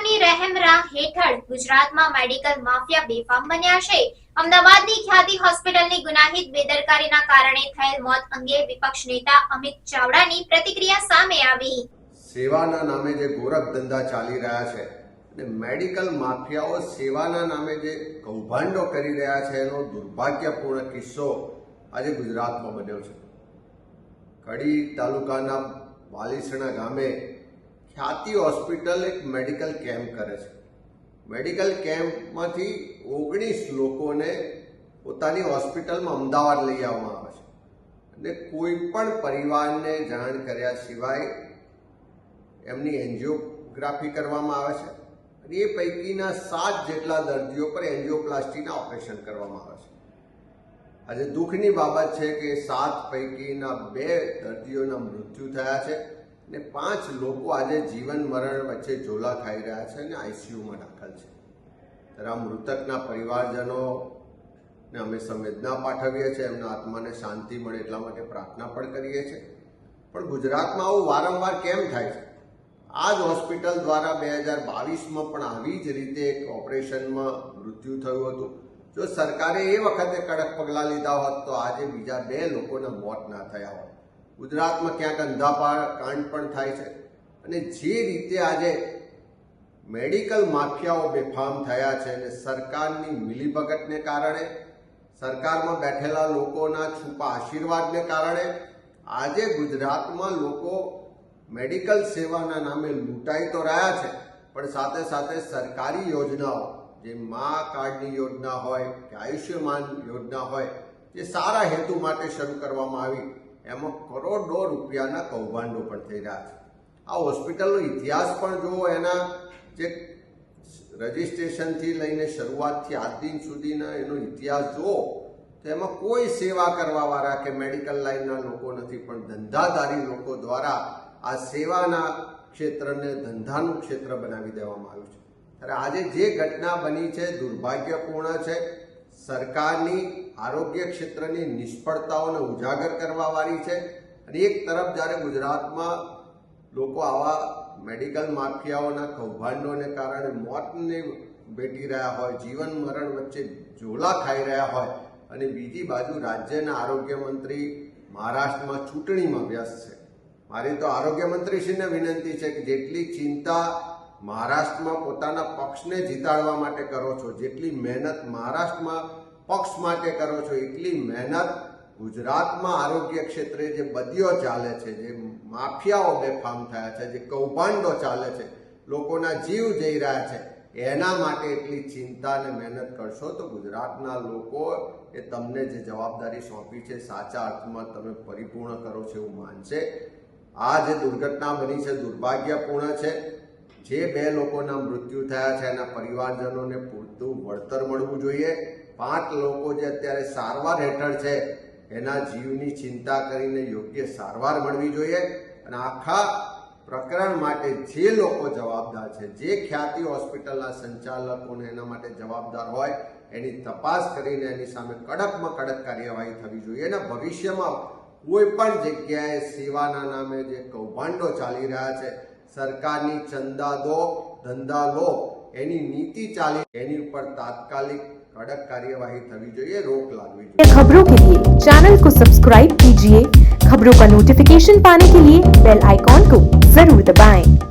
સરકારની રહેમરા હેઠળ ગુજરાતમાં મેડિકલ માફિયા બેફામ બન્યા છે. અમદાવાદની ખ્યાતિ હોસ્પિટલની ગુનાહિત બેદરકારીના કારણે થયેલ મોત અંગે વિપક્ષ નેતા અમિત ચાવડાની પ્રતિક્રિયા સામે આવી. સેવાના નામે જે ગોરખ ધંધા ચાલી રહ્યા છે અને મેડિકલ માફિયાઓ સેવાના નામે જે કૌભાંડો કરી રહ્યા છે એનો દુર્ભાગ્યપૂર્ણ કિસ્સો આજે ગુજરાતમાં બન્યો છે. કડી તાલુકાના વાલીસણા ગામે ખ્યાતિ હોસ્પિટલ એક મેડિકલ કેમ્પ કરે છે. મેડિકલ કેમ્પમાંથી ઓગણીસ લોકોને પોતાની હોસ્પિટલમાં અમદાવાદ લઈ આવવામાં આવે છે. અને કોઈ પણ પરિવારને જાણ કર્યા સિવાય એમની એન્જિયોગ્રાફી કરવામાં આવે છે. અને એ પૈકીના સાત જેટલા દર્દીઓ પર એન્જિયોપ્લાસ્ટીના ઓપરેશન કરવામાં આવે છે. આજે દુઃખની બાબત છે કે સાત પૈકીના બે દર્દીઓના મૃત્યુ થયા છે. અને પાંચ લોકો આજે જીવન મરણ વચ્ચે ઝોલા ખાઈ રહ્યા છે અને આઈસીયુમાં દાખલ છે. ત્યારે આ મૃતકના પરિવારજનો ને અમે સંવેદના પાઠવીએ છીએ, એમના આત્માને શાંતિ મળે એટલા માટે પ્રાર્થના પણ કરીએ છીએ. પણ ગુજરાતમાં આવું વારંવાર કેમ થાય છે? આ જ હોસ્પિટલ દ્વારા બે હજાર બાવીસમાં પણ આવી જ રીતે એક ઓપરેશનમાં મૃત્યુ થયું હતું. જો સરકારે એ વખતે કડક પગલાં લીધા હોત તો આજે બીજા બે લોકોના મોત ના થયા હોત. ગુજરાતમાં ક્યાંક અંધાપા કાંડ પણ થાય છે. અને જે રીતે આજે મેડિકલ માફિયાઓ બેફામ થયા છે અને સરકારની મિલીભગતને કારણે, સરકારમાં બેઠેલા લોકોના છુપા આશીર્વાદને કારણે, આજે ગુજરાતમાં લોકો મેડિકલ સેવાના નામે લૂંટાઈ તો રહ્યા છે, પણ સાથે સાથે સરકારી યોજનાઓ, જે મા કાર્ડની યોજના હોય, કે આયુષ્યમાન યોજના હોય, જે સારા હેતુ માટે શરૂ કરવામાં આવી એમાં કરોડો રૂપિયાના કૌભાંડો પણ થઈ રહ્યા છે. આ હોસ્પિટલનો ઇતિહાસ પણ જુઓ એના જે રજિસ્ટ્રેશનથી લઈને શરૂઆતથી આજ દિન સુધીના એનો ઇતિહાસ જુઓ તો એમાં કોઈ સેવા કરવાવાળા કે મેડિકલ લાઈનના લોકો નથી, પણ ધંધાધારી લોકો દ્વારા આ સેવાના ક્ષેત્રને ધંધાનું ક્ષેત્ર બનાવી દેવામાં આવ્યું છે. ત્યારે આજે જે ઘટના બની છે, દુર્ભાગ્યપૂર્ણ છે સરકારની આરોગ્ય ક્ષેત્રની નિષ્ફળતાઓને ઉજાગર કરવાવાળી છે. અને એક તરફ જ્યારે ગુજરાતમાં લોકો આવા મેડિકલ માફિયાઓના કૌભાંડોને કારણે મોતને ભેટી રહ્યા હોય, જીવન મરણ વચ્ચે ઝોલા ખાઈ રહ્યા હોય અને બીજી બાજુ રાજ્યના આરોગ્ય મંત્રી મહારાષ્ટ્રમાં ચૂંટણીમાં વ્યસ્ત છે. મારી તો આરોગ્ય મંત્રીશ્રીને વિનંતી છે કે જેટલી ચિંતા મહારાષ્ટ્રમાં પોતાના પક્ષને જીતાડવા માટે કરો છો, જેટલી મહેનત મહારાષ્ટ્રમાં પક્ષ માટે કરો છો એટલી મહેનત ગુજરાતમાં આરોગ્ય ક્ષેત્રે જે બદીઓ ચાલે છે, જે માફિયાઓ બેફામ થયા છે, જે કૌભાંડો ચાલે છે, લોકોના જીવ જઈ રહ્યા છે, એના માટે એટલી ચિંતા અને મહેનત કરશો તો ગુજરાતના લોકો એ તમને જે જવાબદારી સોંપી છે, સાચા અર્થમાં તમે પરિપૂર્ણ કરો છો એવું માનશે. આ જે દુર્ઘટના બની છે, દુર્ભાગ્યપૂર્ણ છે, જે બે લોકોના મૃત્યુ થયા છે, એના પરિવારજનોને પૂરતું વળતર મળવું જોઈએ. પાંચ લોકો જે અત્યારે સારવાર હેઠળ છે, એના જીવની ચિંતા કરીને યોગ્ય સારવાર મળવી જોઈએ અને આખા પ્રકરણ માટે જે લોકો જવાબદાર છે, જે ખ્યાતિ હોસ્પિટલના સંચાલકોને એના માટે જવાબદાર હોય, એની તપાસ કરીને એની સામે કડકમાં કડક કાર્યવાહી થવી જોઈએ અને ભવિષ્યમાં કોઈ પણ જગ્યાએ સેવાના નામે જે કૌભાંડો ચાલી રહ્યા છે, સરકારની ચંદા દો, ધંધા લો, એની નીતિ ચાલી, એની ઉપર તાત્કાલિક કડક કાર્યવાહી થવી જોઈએ રોક લાગવી જોઈએ खबरों के लिए चैनल को सब्सक्राइब कीजिए खबरों का नोटिफिकेशन पाने के लिए बेल आइकॉन को जरूर दबाएं।